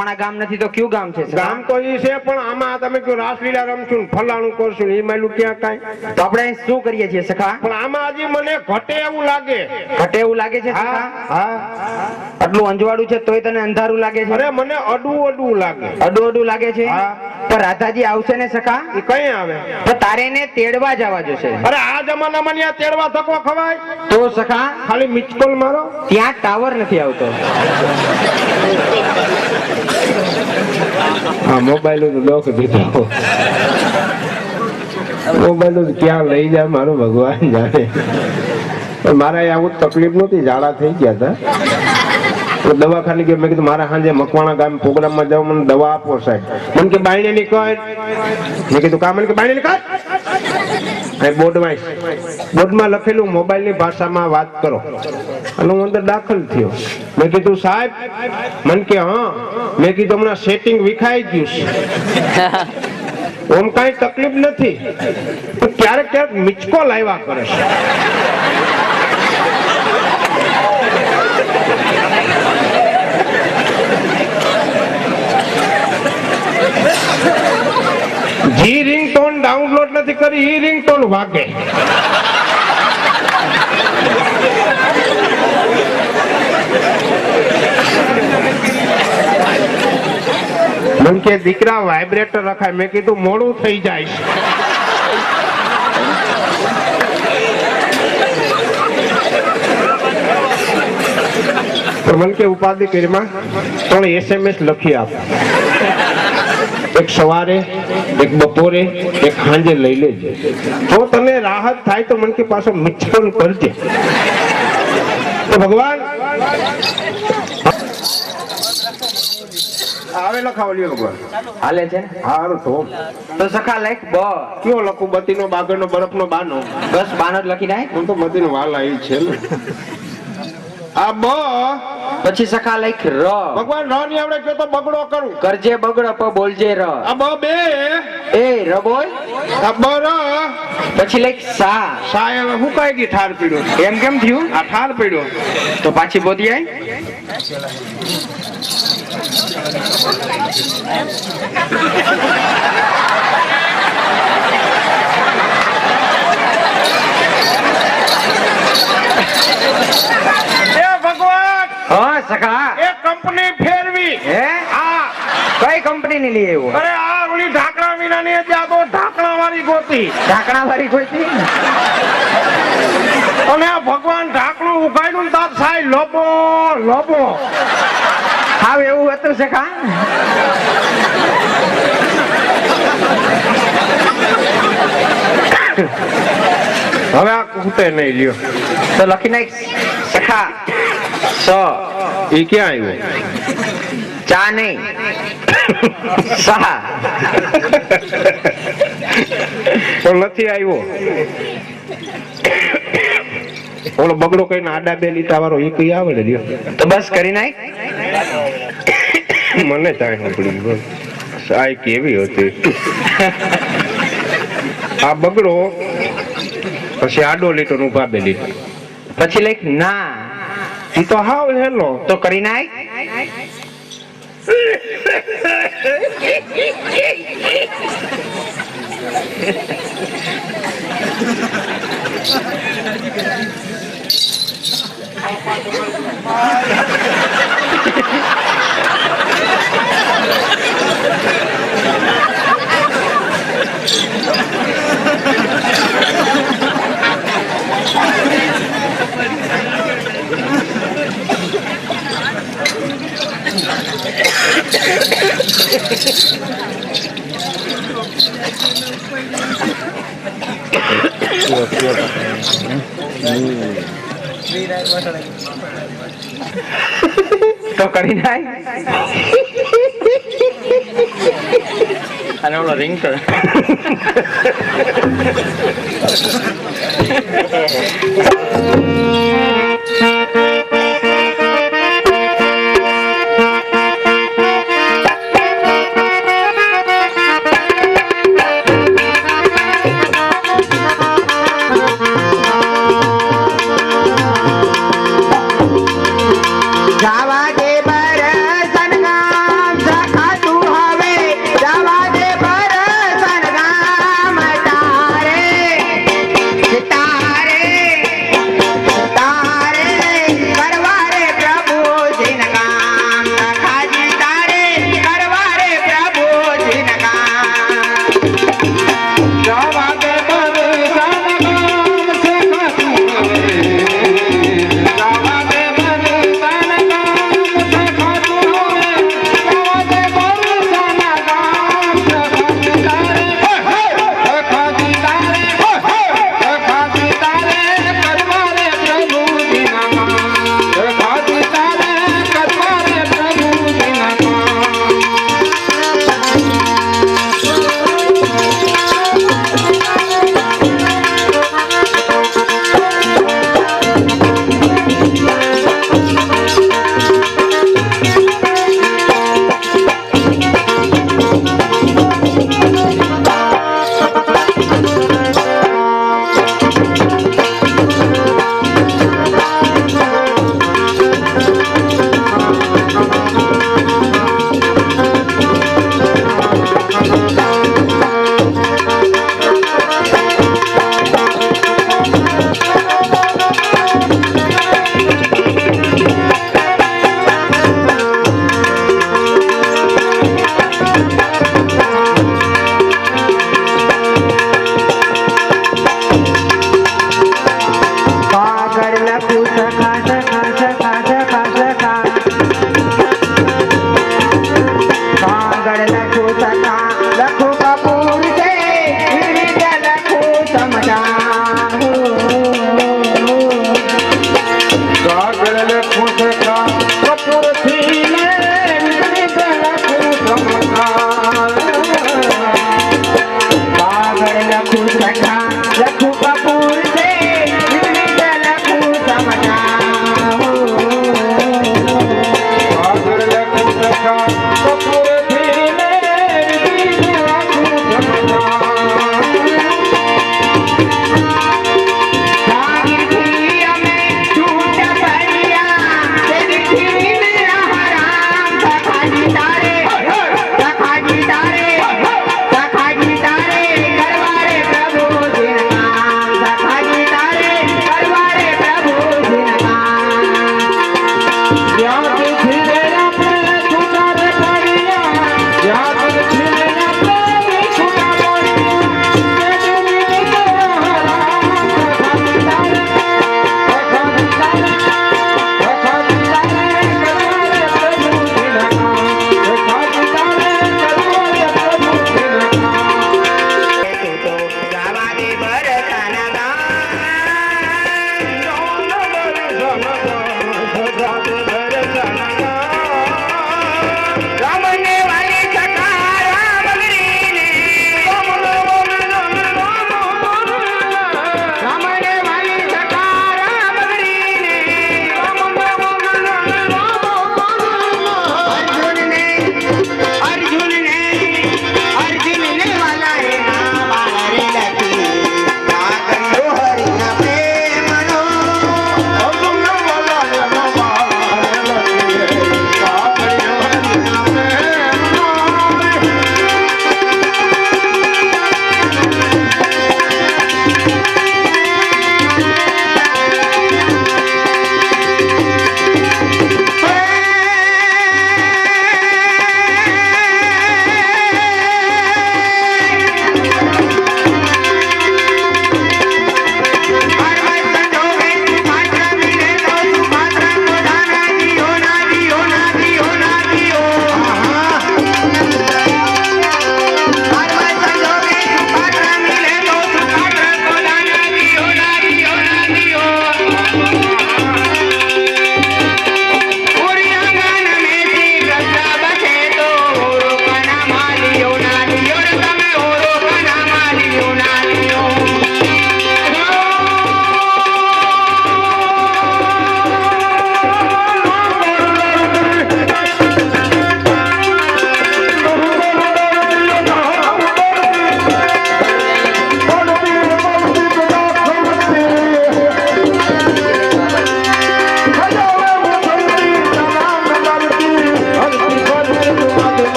મકવાણા ગામ નથી તો કયું ગામ છે? ગામ તો ઈ છે પણ આમાં તમે કયો રાસલીલા રમશું ફલાણું કરશું એ માયલું ક્યાં કાંઈ? તો આપણે શું કરીએ છીએ સખા? પણ આમાં હજી મને ઘટે એવું લાગે. ઘટે એવું લાગે છે સખા? હા. આટલું અંજવાળું છે તોય તને અંધારું લાગે છે? અરે મને અડવું અડવું લાગે. અડું અડું લાગે છે. પણ રાધાજી આવશે ને સખા? એ કઈ આવે? તો તારે એને તેડવા જવા જોશે. અરે આ જમાનામાં ન્યા તેડવા થકો ખવાય? તો સખા ખાલી મિચકોલ મારો? ત્યાં ટાવર નથી આવતો. મોબાઈલનું દોખ દીધો. મોબાઈલ ક્યાં લઈ જાય મારો ભગવાન જાણે. પણ મારે આવું તકલીફ નહોતી, ઝાડા થઈ ગયા હતા. દવાખાને ગયો, મેં કીધું મારા સાંજે મકવાણા ગામ પ્રોગ્રામમાં જાવ મને દવા આપો સાહેબ. મને કે બાયણે ની કહે મેં કીધું કામ કે બાયણે ની કર અહીં બોર્ડમાં બોર્ડમાં લખેલું મોબાઈલની ભાષામાં વાત કરો. અને હું અંદર દાખલ થયો. મેં કીધું, સાહેબ, મને કે, હા. મેં કીધું, હમણાં સેટિંગ વિખાઈ ગયું ઓમ કાંઈ તકલીફ નથી. પણ ક્યારેક ક્યારેક મિચકો લાવ્યા કરે છે જી રિંગટોન ડાઉનલોડ નથી કરી ઈ રિંગટોન વાગે. મને કે, દીકરા વાઇબ્રેટર રખાય. મેં કીધું, મોડું થઈ જાય મને કે, ઉપાધિ કરીમાં ત્રણ એસએમએસ લખી આપ. એક સવારે એક બપોરે એક સાંજે લઈ લેજે. જો તને રાહત થાય તો મને કે પાછો મિચકોલ કરજે તો ભગવાન આવે લખાવો લ્યો ભગવાન. હાલે છે ને? હારું તો. તો સખા લખ બ. કયો લખું? બત્તીનો બાગરનો બરફનો બાનો? બસ બાનો જ લખી નાખ હું તો બત્તીનો વાલા આવી છે આ બ પછી સખા લખ ર. ભગવાન ર ની આવડે કે તો બગડો કરું. કરજે બગડો પ બોલજે ર. આ બ. બે એ ર બોલ. આ બ ર. પછી લખ સા. સા એ હું કહી દી ઠાર પીડ્યો? એમ કેમ થયું? આ ઠાર પીડ્યો. તો પાછી બોધી આય એ ભગવાન હા સખા? એ કંપની ફેરવી. હે? આ કઈ કંપની ની લઈ આવ્યો અરે આ ઓલી ઢાકણા વિના ની હતી, આ તો ઢાકણા વાળી ગોતી. ઢાંકણા વાળી ગોતી? અને આ ભગવાન ઢાકણું ઉગાડ્યું ને તાર સાય લોબો લોબો. હાવ એવું હતું સખા? હવે આ કૂટે નહીં લ્યો. તો લખી નાખ સખા સ. એ ક્યાં આવ્યો? ચા નહીં. તો નથી આવ્યો. ઓલો બગડો કઈ આડા બે લીટા વાળો એ કઈ આવડે રહ્યો તો બસ કરી નાખ. મને ચાય સાંભળી આ કેવી હતી. આ બગડો પછી આડો લીટો નું ભાબે લીટો પછી લખ ના. ઈ તો હાવ હેલો તો કરી નાખ તો કરી નાખ અને ઓલો રિંગ કર જાવા દે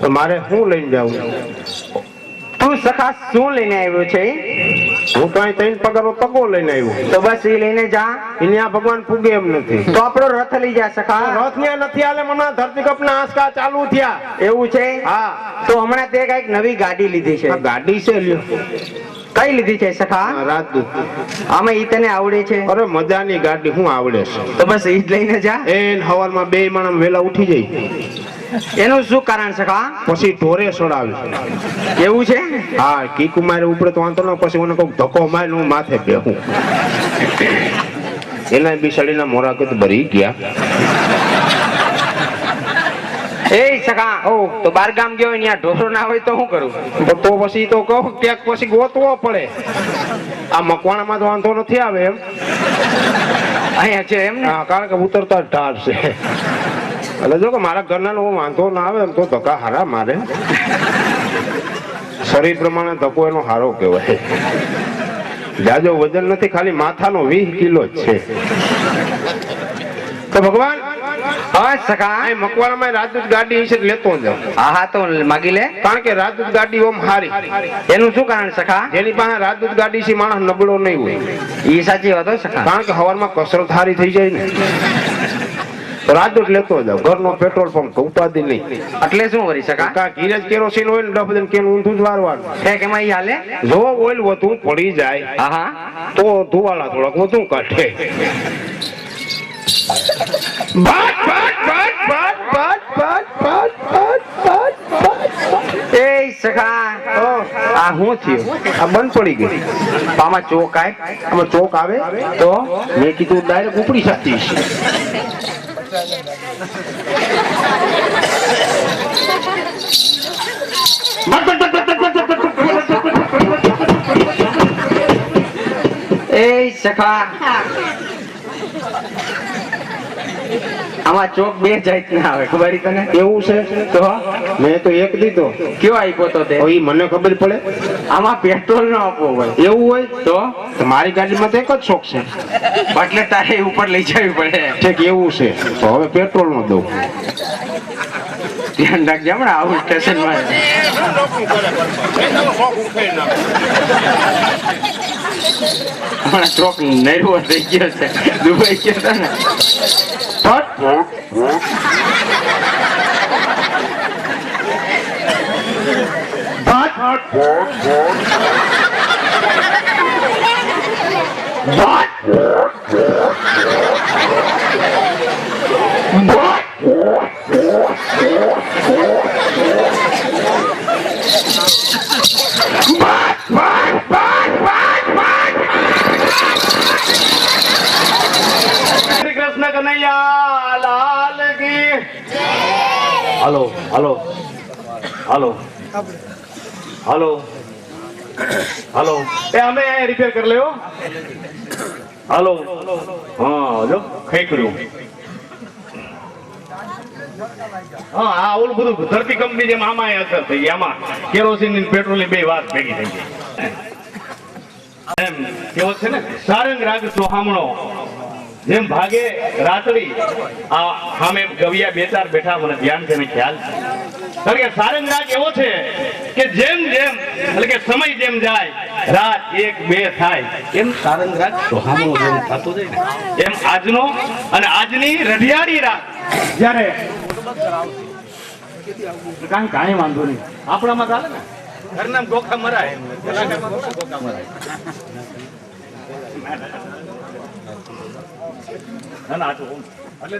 તો મારે શું લઈને જવું તું સખા શું લઈને આવ્યો છે? હું તો અહીં ત્રણ પગારનો તકો લઈને આવ્યો. તો બસ એ લઈને જા. અહીંયા ભગવાન પૂગે એમ નથી. તો આપણો રથ લઈ જા સખા. રથ ન્યા નથી આલે મને ધરતીકપ ના આંસકા ચાલુ થયા. એવું છે? હા. તો હમણાં તે કંઈક નવી ગાડી લીધી છે. ગાડી છે લ્યો. કઈ લીધી છે સખા? રાજદૂત આમાં ઈ તને આવડે છે? અરે મજાની ગાડી હું આવડે છે. તો બસ ઈ લઈને જા. એન હવારમાં બે માણસ વેલા ઉઠી જાય. એનું શું કારણ સખા પછી ઢોરે સડાવે એવું છે? હા કીકુ મારે ઉપડે તો વાંધો ન પછી મને કોક ધક્કો મારે હું માથે બેહું. એના બિસાડીના મોરા કદ ભરી ગયા. એ સખા ઓ તો બાર ગામ ગયો હોય ત્યાં ઢોસો ના હોય તો શું કરું? તો પછી તો કહું ક્યાંક પછી ગોતવો પડે. આ મકવાણામાં તો વાંધો નથી આવે એમ. અહીંયા છે એમ કારણ કે ઉતરતા ઢાળ છે. એટલે જો કે મારા ઘરના હું વાંધો ના આવે એમ તો ધક્કા હારા મારે. શરીર પ્રમાણે ધક્કો એનો હારો કહેવાય. જાજો વજન નથી ખાલી માથાનો વીસ કિલો જ છે. તો ભગવાન મકવાણામાં રાજદૂત ગાડી છે લેતો જાઉં હા હા તો માગી લે. કારણ કે રાજદૂત ગાડી ઓમ હારી. એનું શું કારણ સખા? જેની પાસે રાજદૂત ગાડી છે માણસ નબળો નહીં હોય. એ સાચી વાત સખા. કારણ કે હવારમાં કસરત હારી થઈ જાય ને. રાજદૂત લેતો જાવ ઘરનો પેટ્રોલ પંપ તો ઉપાધિ નહીં. એટલે શું કરી શકાય કા ધીરજ કેરોસીન હોય ને ડબ દઈને કેનું ઊંધું જ વારવાનું છે એમાં ઈ હાલે? જો ઓઇલ વધુ પડી જાય હા તો ધુવાળા થોડાક વધુ કાઢે. ભાટ. એ સખા. આ હું થયું? આ બંધ પડી ગઈ. આમાં ચોક આય? આમાં ચોક આવે? તો? મેં કીધું ડાયરેક્ટ ઉપડી શકતી એ સખા આમાં ચોક બે જાત ના આવે ખબર તને? એવું છે? તો મેં તો એક દીધો. કયો આપ્યો તો તે? ઈ મને ખબર પડે? આમાં પેટ્રોલ નો આપવો હોય. એવું હોય? તો? તો મારી ગાડીમાં તો એક જ શોખ છે. એટલે તારે ઉપર લઈ જવી પડે. ઠીક એવું છે. તો હવે પેટ્રોલ નો દઉં. ધ્યાન રાખજે હમણાં આવું સ્ટેશનમાં હમણાં ટ્રોક નર્વો થઈ ગયો છે. દુબઈ ગયો હતો ને. શ્રી હાલો હાલો હાલો હાલો હાલો એ અમે રિપેર કરી લેવો હાલો હા જો ખેકડ્યું હા આ ઓલું બધું ધરતી કંપની જેમ આમાં અસર થઈ ગઈ આમાં કેરોસીનની પેટ્રોલની બે વાત ભેગી થઈ ગઈ. એમ કેવો છે ને? સારંગ રાગ સોહામણો જેમ ભાગે રાત્રી આ સામે ગવિયા બે ચાર બેઠા મને ધ્યાન છે ખ્યાલ કારણ કે સારંગ રાગ એવો છે કે જેમ જેમ એટલે કે સમય જેમ જાય રાત એક બે થાય. એમ સારંગ રાગ સોહામણો જેમ થતો જાય ને. એમ આજનો અને આજની રઢિયાળી રાત. જ્યારે કાંઈ કાંઈ વાંધો નહીં. આપણામાં ચાલે ને. ઘરના ગોખા મરાય. ગોખા મરાય. ના ના આ તો એટલે